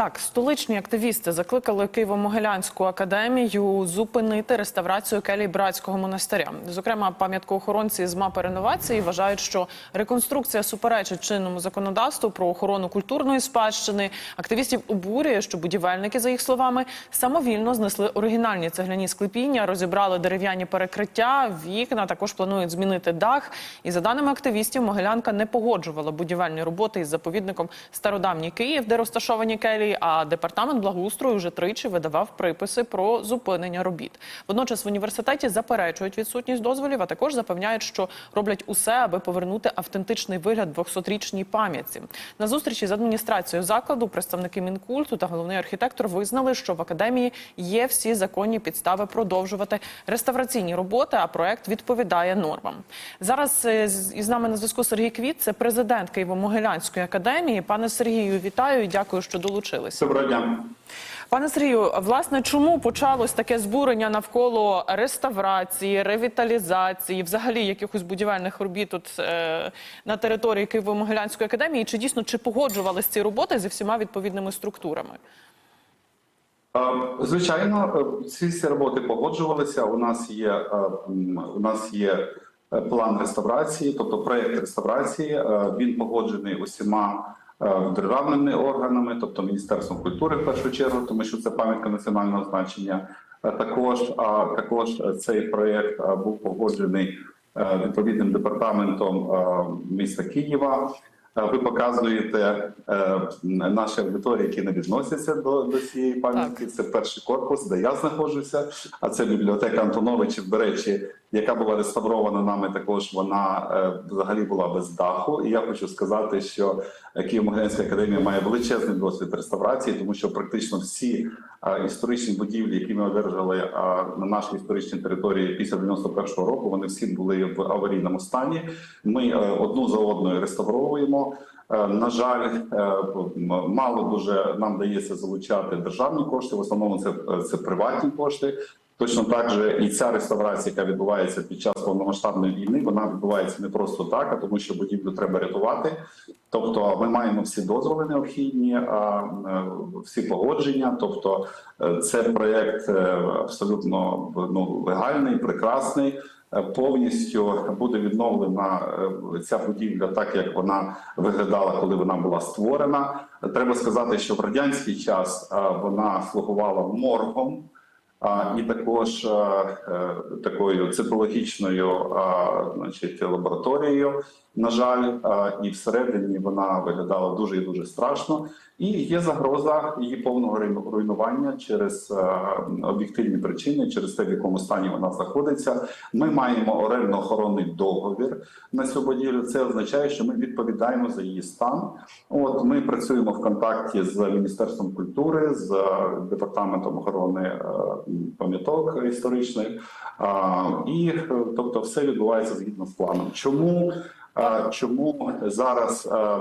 Так, столичні активісти закликали Києво-Могилянську академію зупинити реставрацію келій братського монастиря. Зокрема, пам'яткоохоронці з мапи реновації вважають, що реконструкція суперечить чинному законодавству про охорону культурної спадщини. Активістів обурює, що будівельники, за їх словами, самовільно знесли оригінальні цегляні склепіння, розібрали дерев'яні перекриття, вікна. Також планують змінити дах. І за даними активістів, Могилянка не погоджувала будівельні роботи із заповідником Стародавній Київ, де розташовані келії. А департамент благоустрою вже тричі видавав приписи про зупинення робіт. Водночас в університеті заперечують відсутність дозволів, а також запевняють, що роблять усе, аби повернути автентичний вигляд 200-річній пам'ятці. На зустрічі з адміністрацією закладу представники мінкульту та головний архітектор визнали, що в академії є всі законні підстави продовжувати реставраційні роботи, а проект відповідає нормам. Зараз е, із нами на зв'язку Сергій Квіт, це президент Києво-Могилянської академії. Пане Сергію, вітаю і дякую, що долучилися. Доброго дня. Пане Сергію, власне, чому почалось таке збурення навколо реставрації, ревіталізації, взагалі якихось будівельних робіт тут е, на території Києво-Могилянської академії? Чи дійсно чи погоджувались ці роботи зі всіма відповідними структурами? Е, Звичайно, е, ці всі роботи погоджувалися. У нас є е, у нас є план реставрації, тобто проєкт реставрації. Він погоджений усіма державними органами, тобто Міністерством культури в першу чергу, тому що це пам'ятка національного значення. Е, Також а також е, цей проєкт е, був погоджений е, відповідним департаментом е, міста Києва. Е, Ви показуєте е, наші аудиторії, які не відносяться до, до цієї пам'ятки. Це перший корпус, де я знаходжуся. А це бібліотека Антоновичів, до речі, яка була реставрована нами. Також вона е, взагалі була без даху. І я хочу сказати, що Києво-Могилянська академія має величезний досвід реставрації, тому що практично всі історичні будівлі, які ми одержали на нашій історичній території після 91-го року, вони всі були в аварійному стані. Ми одну за одною реставровуємо. Е, На жаль, е, мало дуже нам дається залучати державні кошти. В основному це, це приватні кошти. Точно так же і ця реставрація, яка відбувається під час повномасштабної війни, вона відбувається не просто так, а тому, що будівлю треба рятувати. Тобто, ми маємо всі дозволи необхідні, е, всі погодження. Тобто, е, це проєкт е, абсолютно ну, легальний, прекрасний. Повністю буде відновлена е, ця будівля, так як вона виглядала, коли вона була створена. Треба сказати, що в радянський час е, вона слугувала моргом. І також е, такою цитологічною значить, лабораторією. На жаль, і всередині вона виглядала дуже і дуже страшно. І є загроза її повного руйнування через об'єктивні причини, через те, в якому стані вона знаходиться. Ми маємо орендно-охоронний договір на цю будівлю. Це означає, що ми відповідаємо за її стан. От ми працюємо в контакті з міністерством культури, з департаментом охорони пам'яток історичних, і е, тобто все відбувається згідно з планом. Чому? Чому зараз е,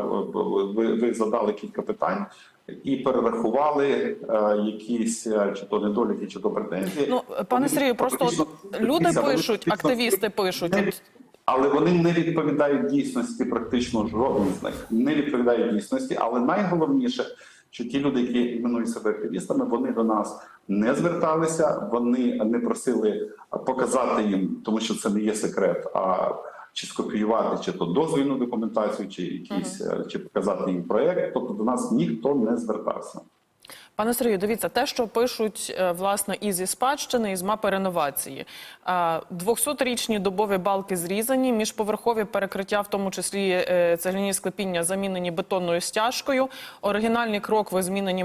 ви, ви задали кілька питань і перерахували е, якісь е, чи то недоліки, чи то претензії? Ну, пане Сергію, просто от люди пишуть, активісти пишуть. але вони не відповідають дійсності, практично жоден з них не відповідає дійсності. Але найголовніше, що ті люди, які іменують себе активістами, вони до нас не зверталися, вони не просили показати їм, тому що це не є секрет. А чи скопіювати, чи то дозвільну документацію, чи якісь, е, чи показати їм проект. Тобто до нас ніхто не звертався. Пане Сергію, дивіться, те, що пишуть е, власне і зі спадщини, і з мапи реновації. Е, 200-річні добові балки зрізані, міжповерхові перекриття, в тому числі е, цегляні склепіння, замінені бетонною стяжкою. Оригінальні крокви змінені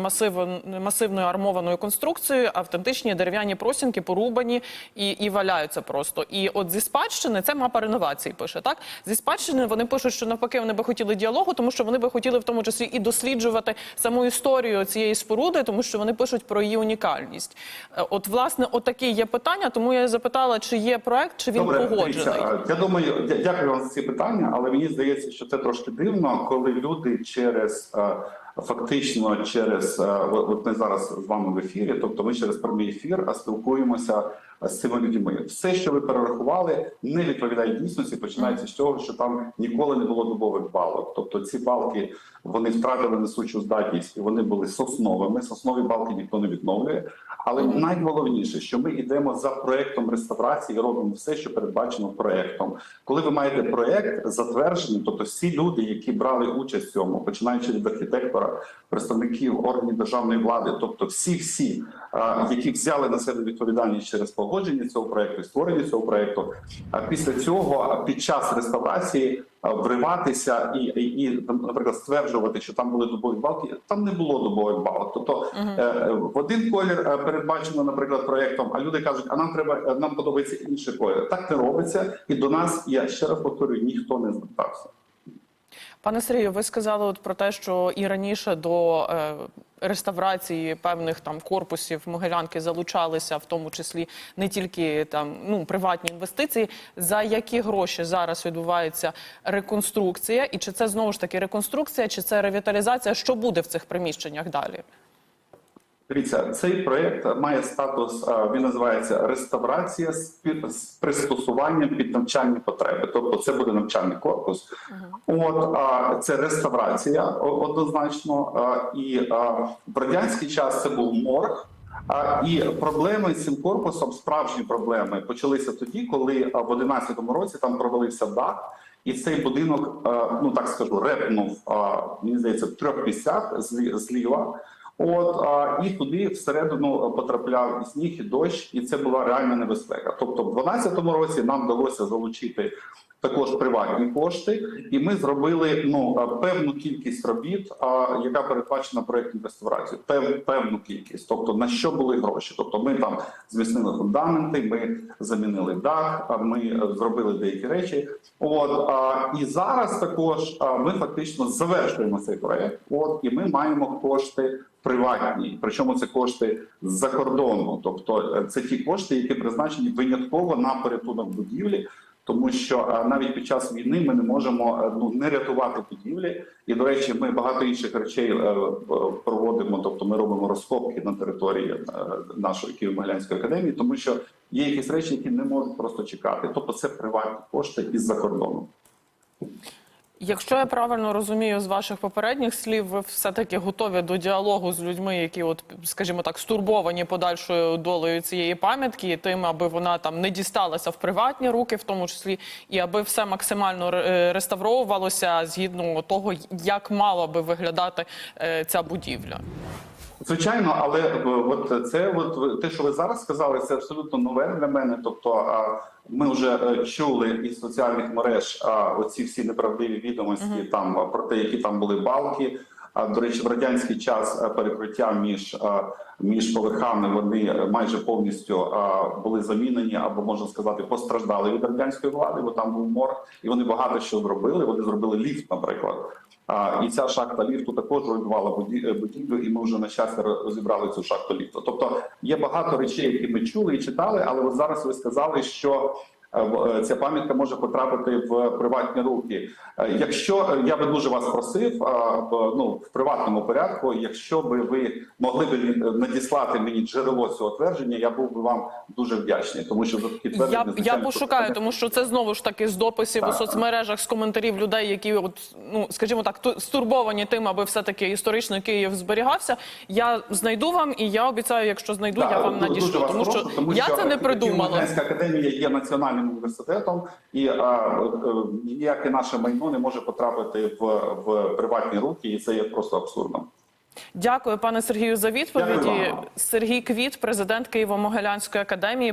масивною армованою конструкцією, автентичні дерев'яні просінки порубані і, і валяються просто. І от зі спадщини це мапа реновації пише. Так зі спадщини вони пишуть, що навпаки вони би хотіли діалогу, тому що вони би хотіли в тому числі і досліджувати саму історію цієї споруди, тому що вони пишуть про її унікальність. Е, От власне, отакі є питання. Тому я запитала, чи є проект, чи він погоджений. дивіться, я думаю, дя- дякую вам за ці питання, але мені здається, що це трошки дивно, коли люди через фактично через е, от от ми зараз з вами в ефірі. Тобто, ми через прямий ефір спілкуємося з цими людьми. Все, що ви перерахували, не відповідає дійсності. Починається з того, що там ніколи не було дубових балок. Тобто ці балки вони втратили несучу здатність і вони були сосновими. Соснові балки ніхто не відновлює. Але найголовніше, що ми йдемо за проектом реставрації, і робимо все, що передбачено проектом. Коли ви маєте проект затверджений, тобто всі люди, які брали участь в цьому, починаючи від архітектора, представників органів державної влади, тобто всі, всі, які взяли на себе відповідальність через погодження цього проекту, створення цього проекту. А після цього, під час реставрації. Вриватися і, і, і наприклад, стверджувати, що там були дубові балки. Там не було дубових балок. Тобто е, в один колір е, передбачено, наприклад, проектом, а люди кажуть, а нам треба нам подобається інший колір. Так не робиться, і до нас я ще раз повторюю, ніхто не звертався. Пане Сергію, ви сказали от про те, що і раніше до е, реставрації певних там корпусів Могилянки залучалися, в тому числі не тільки там ну приватні інвестиції. За які гроші зараз відбувається реконструкція, і чи це знову ж таки реконструкція, чи це ревіталізація? Що буде в цих приміщеннях далі? Дивіться, цей проект має статус. Він називається реставрація з пристосуванням під навчальні потреби. Тобто, це буде навчальний корпус. От а це реставрація однозначно. А, І а, в радянський час це був морг. А, І проблеми з цим корпусом, справжні проблеми, почалися тоді, коли а, в 11-му році там провалився дах. І цей будинок, а, ну так скажу, репнув, а, мені здається, в трьох місцях зліва. От а, і туди всередину потрапляв і сніг, і дощ, і це була реальна небезпека. Тобто, в 12-му році нам вдалося залучити також приватні кошти, і ми зробили ну певну кількість робіт, яка передбачена проєктом реставрації. Пев, певну кількість. Тобто на що були гроші? Тобто, ми там зміцнили фундаменти, ми замінили дах, ми зробили деякі речі. От і зараз також ми фактично завершуємо цей проект. От і ми маємо кошти приватні, причому це кошти з-за кордону. Тобто е, це ті кошти, які призначені винятково на порятунок будівлі. Тому що е, навіть під час війни ми не можемо е, ну не рятувати будівлі, і до речі, ми багато інших речей е, проводимо. Тобто, ми робимо розкопки на території нашої Києво-Могилянської академії, тому що є якісь речі, які не можуть просто чекати. Тобто, це приватні кошти із-за кордону. Якщо я правильно розумію з ваших попередніх слів, ви все-таки готові до діалогу з людьми, які, от, скажімо так, стурбовані подальшою долею цієї пам'ятки, тим, аби вона там не дісталася в приватні руки, в тому числі, і аби все максимально реставровувалося згідно того, як мала би виглядати е, ця будівля. Звичайно, але е, от це от те, що ви зараз сказали, це абсолютно нове для мене. Тобто, ми вже е, чули із соціальних мереж оці всі неправдиві відомості там про те, які там були балки. А до речі, в радянський час е, перекриття між між поверхами вони майже повністю були замінені, або можна сказати, постраждали від радянської влади, бо там був морг, і вони багато що зробили. Вони зробили ліфт, наприклад. І ця шахта ліфту також руйнувала е, будівлю, і ми вже на щастя розібрали цю шахту ліфту. Тобто є багато речей, які ми чули і читали, але от зараз ви сказали, що. Е, е, Ця пам'ятка може потрапити в приватні руки. Е, Якщо я би дуже вас просив ну в приватному порядку, якщо би ви могли б надіслати мені джерело цього твердження, я був би вам дуже вдячний, тому що за такі твердження Я, я пошукаю, тому що це знову ж таки з дописів у соцмережах, з коментарів людей, які, от, ну скажімо так, ту- стурбовані тим, аби все таки історичний Київ зберігався. Я знайду вам, і я обіцяю, якщо знайду, я вам надішлю. вас Тому що я це не придумала. Академія є національним університетом, і а, е, ніяке наше майно не може потрапити в, в приватні руки, і це є просто абсурдно. Дякую, пане Сергію, за відповіді. Сергій Квіт, президент Києво-Могилянської академії.